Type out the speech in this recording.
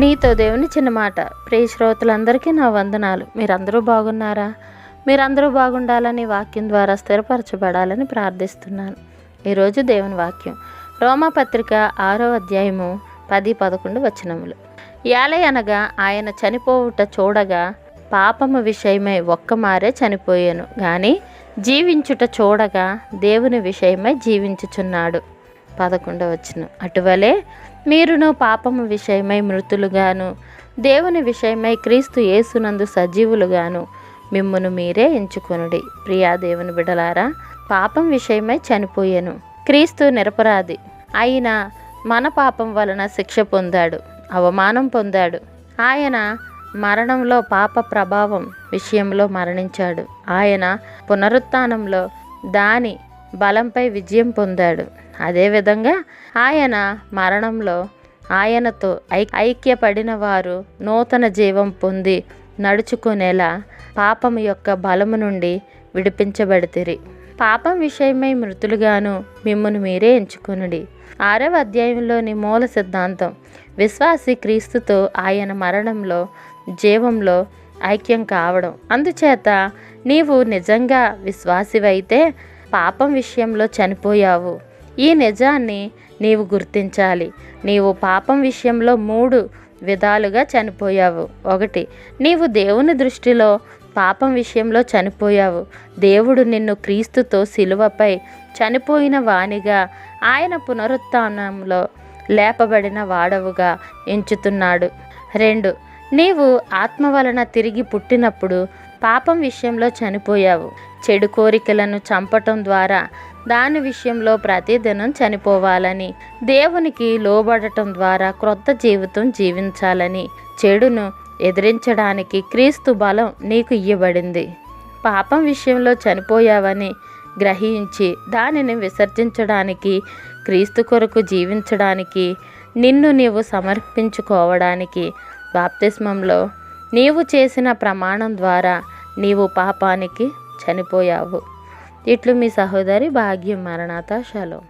నీతో దేవుని చిన్న మాట. ప్రియ శ్రోతలందరికీ నా వందనాలు. మీరందరూ బాగున్నారా? మీరందరూ బాగుండాలని వాక్యం ద్వారా స్థిరపరచబడాలని ప్రార్థిస్తున్నాను. ఈరోజు దేవుని వాక్యం. రోమాపత్రిక ఆరో అధ్యాయము పది పదకొండు వచనములు. ఏలయనగా అనగా ఆయన చనిపోవుట చూడగా పాపము విషయమై ఒక్క మారే చనిపోయాను. కానీ జీవించుట చూడగా దేవుని విషయమై జీవించుచున్నాడు. పదకొండవ వచ్చిన. అటువలే మీరును పాపము విషయమై మృతులుగాను దేవుని విషయమై క్రీస్తు యేసునందు సజీవులుగాను మిమ్మును మీరే ఎంచుకొనుడి. ప్రియా దేవుని బిడలారా పాపం విషయమై చనిపోయాను. క్రీస్తు నిరపరాధి. అయిన మన పాపం వలన శిక్ష పొందాడు అవమానం పొందాడు. ఆయన మరణంలో పాప ప్రభావం విషయంలో మరణించాడు. ఆయన పునరుత్నంలో దాని బలంపై విజయం పొందాడు. అదేవిధంగా ఆయన మరణంలో ఆయనతో ఐ ఐక్యపడిన వారు నూతన జీవం పొంది నడుచుకునేలా పాపం యొక్క బలము నుండి విడిపించబడితిరి. పాపం విషయమై మృతులుగాను మిమ్మను మీరే ఎంచుకునుడి. ఆరవ అధ్యాయంలోని మూల సిద్ధాంతం. విశ్వాసి క్రీస్తుతో ఆయన మరణంలో జీవంలో ఐక్యం కావడం. అందుచేత నీవు నిజంగా విశ్వాసివైతే పాపం విషయంలో చనిపోయావు. ఈ నిజాన్ని నీవు గుర్తించాలి. నీవు పాపం విషయంలో మూడు విధాలుగా చనిపోయావు. ఒకటి నీవు దేవుని దృష్టిలో పాపం విషయంలో చనిపోయావు. దేవుడు నిన్ను క్రీస్తుతో సిలువపై చనిపోయిన వానిగా ఆయన పునరుత్నంలో లేపబడిన వాడవుగా ఎంచుతున్నాడు. రెండు నీవు ఆత్మ వలన తిరిగి పుట్టినప్పుడు పాపం విషయంలో చనిపోయావు. చెడు కోరికలను చంపటం ద్వారా దాని విషయంలో ప్రతిదినం చనిపోవాలని దేవునికి లోబడటం ద్వారా క్రొత్త జీవితం జీవించాలని చెడును ఎదిరించడానికి క్రీస్తు బలం నీకు ఇవ్వబడింది పాపం విషయంలో చనిపోయావని గ్రహించి దానిని విసర్జించడానికి క్రీస్తు కొరకు జీవించడానికి నిన్ను నీవు సమర్పించుకోవడానికి బాప్తిస్మంలో నీవు చేసిన ప్రమాణం ద్వారా నీవు పాపానికి చనిపోయావు. ఇట్లు మీ సహోదరి భాగ్యం మరణాత శలో